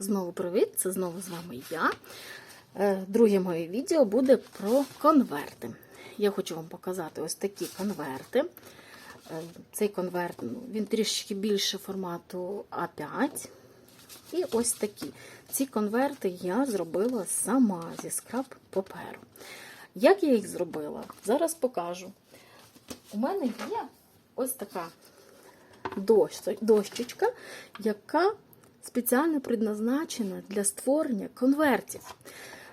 Знову привіт! Це знову з вами я. Е, Друге моє відео буде про конверти. Я хочу вам показати ось такі конверти. Е, Цей конверт ну, він трішки більше формату А5. І ось такі. Ці конверти я зробила сама зі скраб паперу. Як я їх зробила? Зараз покажу. У мене є ось така дощ- дощечка, яка спеціально предназначена для створення конвертів.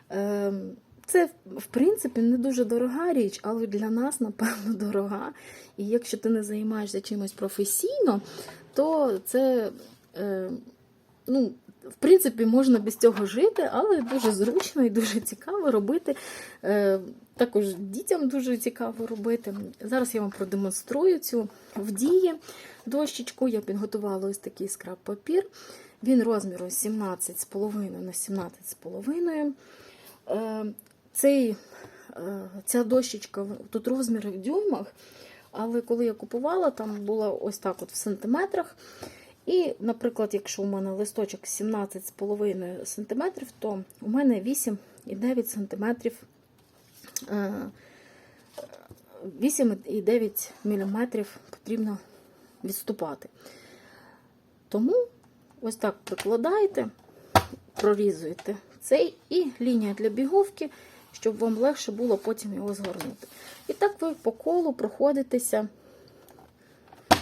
Ем, Це, в принципі, не дуже дорога річ, але для нас, напевно, дорога. І якщо ти не займаєшся чимось професійно, то це, е, ну, в принципі, можна без цього жити, але дуже зручно і дуже цікаво робити. Е, Також дітям дуже цікаво робити. Зараз я вам продемонструю цю в дії дощечку. Я підготувала ось такий скраб папір. Він розміру 17,5 на 17,5. Е, Цей, е, ця дощечка, тут розміри в дюймах, але коли я купувала, там було ось так от в сантиметрах. І, наприклад, якщо у мене листочок 17,5 см, то у мене 8,9 см 8,9 мм потрібно відступати. Тому ось так прикладаєте, прорізуєте цей і лінія для біговки, щоб вам легше було потім його згорнути. І так ви по колу проходитеся,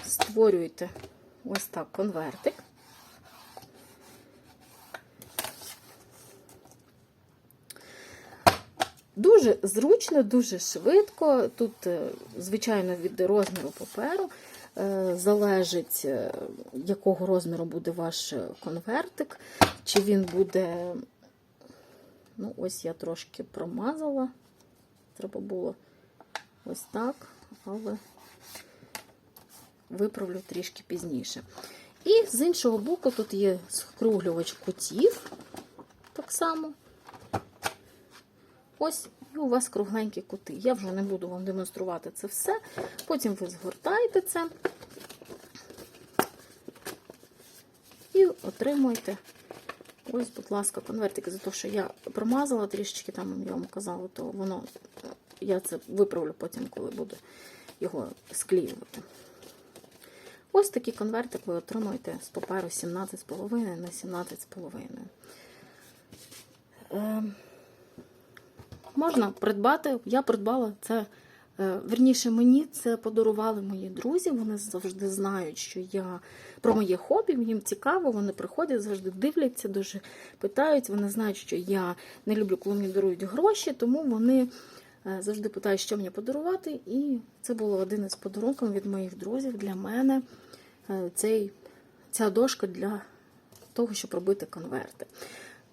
створюєте ось так конвертик. Дуже зручно, дуже швидко. Тут, е, звичайно, від розміру паперу залежить, е, якого розміру буде ваш конвертик, чи він буде. Ну, ось я трошки промазала. Треба було ось так, але виправлю трішки пізніше. І з іншого боку, тут є скруглювач кутів, так само. Ось, і у вас кругленькі кути. Я вже не буду вам демонструвати це все. Потім ви згортаєте це і отримуєте. Ось, будь ласка, конвертики за те, що я промазала трішечки, там я вам казала, то воно, я це виправлю потім, коли буду його склеювати. Ось такий конвертик ви отримуєте з паперу 17,5 на 17,5. Е, можна придбати, я придбала це. Е, Верніше, мені це подарували мої друзі. Вони завжди знають, що я про моє хобі, їм цікаво, вони приходять, завжди дивляться, дуже питають. Вони знають, що я не люблю, коли мені дарують гроші, тому вони е, завжди питають, що мені подарувати. І це було один із подарунків від моїх друзів для мене. е, Цей, ця дошка для того, щоб робити конверти.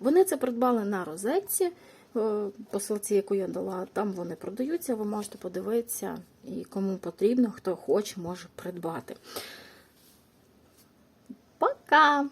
Вони це придбали на розетці. Е, Посилці, яку я дала, там вони продаються, ви можете подивитися, і кому потрібно, хто хоче, може придбати. Пока!